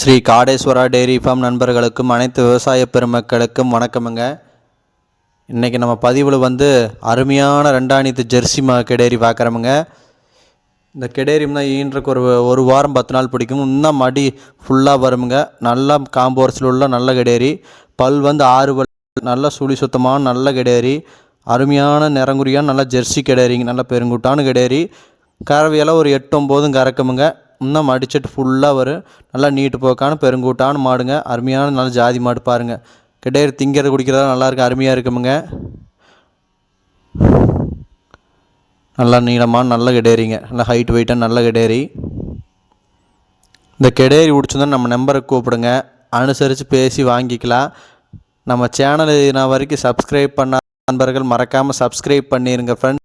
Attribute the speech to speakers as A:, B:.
A: Sri Kadeswara dairy farm நண்பர்களுக்கும் அனைத்து விவசாய பெருமக்களுக்கும் வணக்கமுங்க. இன்றைக்கி நம்ம பதிவில் வந்து அருமையான ரெண்டாணித்து ஜெர்சி மா கிடேரி பார்க்குறோமுங்க இந்த கெடேரிம்னா ஈன்றக்கு ஒரு ஒரு வாரம் பத்து நாள் பிடிக்கும். இன்னும் மடி ஃபுல்லாக வருமுங்க. நல்லா காம்போர்ஸில் உள்ள நல்ல கெடேரி. பல் வந்து ஆறு பல் நல்ல சுழி சுத்தமான நல்ல கெடேரி. அருமையான நிறங்குறியான நல்ல ஜெர்சி கெடேரிங்க நல்ல பெருங்குட்டான கெடேரி. கறவையெல்லாம் ஒரு எட்டு ஒம்போதும் கறக்குமுங்க. இன்னும் மடிச்சிட்டு ஃபுல்லாக வரும் நல்லா நீட்டு போக்கான பெருங்கூட்டான மாடுங்க. அருமையான நல்ல ஜாதி மாடு பாருங்கள் கிடேரி திங்கிறது குடிக்கிறதா நல்லா அருமையாக இருக்குமுங்க. நல்லா நீளமான நல்ல கிடேரிங்க நல்லா ஹைட் வெயிட்டாக நல்ல கிடேரி இந்த கெடேரி பிடிச்சிருந்தா நம்ம நம்பருக்கு கூப்பிடுங்க. அனுசரித்து பேசி வாங்கிக்கலாம். நம்ம சேனல் நான் வரைக்கும் சப்ஸ்கிரைப் பண்ண நண்பர்கள் மறக்காமல் சப்ஸ்கிரைப் பண்ணிடுங்க ஃப்ரெண்ட்ஸ்